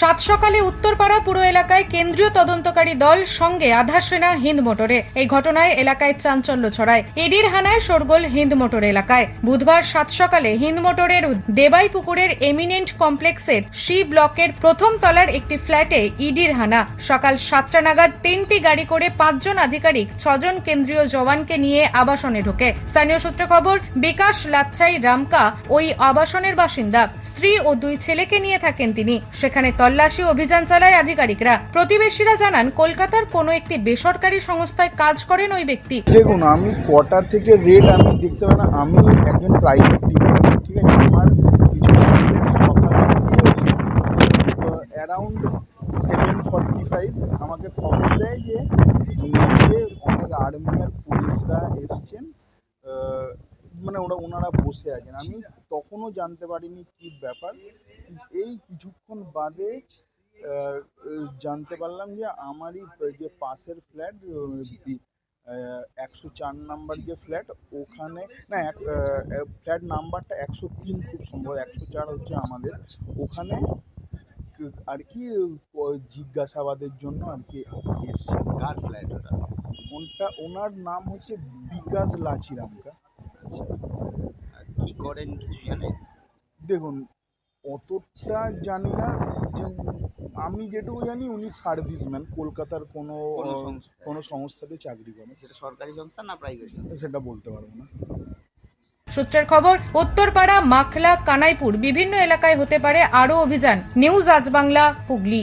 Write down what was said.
সাত সকালে উত্তরপাড়া পুরো এলাকায় কেন্দ্রীয় তদন্তকারী দল সঙ্গে আধার সেনা হিন্দ মোটরে। এই ঘটনায় এলাকায় চাঞ্চল্য ছড়ায়। ইডির হানায় শোরগোল হিন্দ মোটর এলাকায়। বুধবার সাত সকালে হিন্দ মোটরের দেবাই পুকুরের এমিনেন্ট কমপ্লেক্সের সি ব্লকের প্রথম তলার একটি ফ্ল্যাটে ইডির হানা। সকাল সাতটা নাগাদ তিনটি গাড়ি করে পাঁচজন আধিকারিক, ছজন কেন্দ্রীয় জওয়ানকে নিয়ে আবাসনে ঢোকে। স্থানীয় সূত্রে খবর, বিকাশ লাচ্ছাই রামকা ওই আবাসনের বাসিন্দা। স্ত্রী ও দুই ছেলেকে নিয়ে থাকেন তিনি। সেখানে তল্লাশি অভিযান চালায় আধিকারিকরা। প্রতিবেশীরা জানান কলকাতার কোনো একটি বেসরকারি সংস্থায় কাজ করেন ওই ব্যক্তি। দেখুন আমি কোয়ার্টার থেকে রেট আমি দেখতে পাই না আমি একজন প্রাইভেট ঠিক আছে? আমার কিছু অ্যারাউন্ড সেভেন ফর্টি ফাইভ আমাকে খবর দেয় যে অনেক আর্মি আর পুলিশরা এসছেন আহ, মানে ওরা ওনারা বসে আছেন। আমি তখনও জানতে পারিনি কী ব্যাপার। এই কিছুক্ষণ বাদে জানতে পারলাম যে আমারই যে পাশের ফ্ল্যাট একশো চার নাম্বার যে ফ্ল্যাট ওখানে না এক ফ্ল্যাট নাম্বারটা একশো তিন খুব সম্ভব একশো চার হচ্ছে আমাদের। ওখানে আর কি জিজ্ঞাসাবাদের জন্য আর কি এসছে। কার ফ্ল্যাট ওটা? ওনার নাম হচ্ছে বিকাশ লাচিরামকা। আচ্ছা। আর কি করেন কিছু জানেন? দেখুন অতটা জানি না যে আমি যেটুকু জানি উনি সার্ভিসম্যান কলকাতার কোনো কোনো সংস্থাতে চাকরি করেন। সেটা সরকারি সংস্থা না প্রাইভেট সংস্থা? সেটা বলতে পারব না। সূত্রের খবর উত্তরপাড়া মাখলা কানাইপুর বিভিন্ন এলাকায় হতে পারে আরও অভিযান। নিউজ আজ বাংলা হুগলি।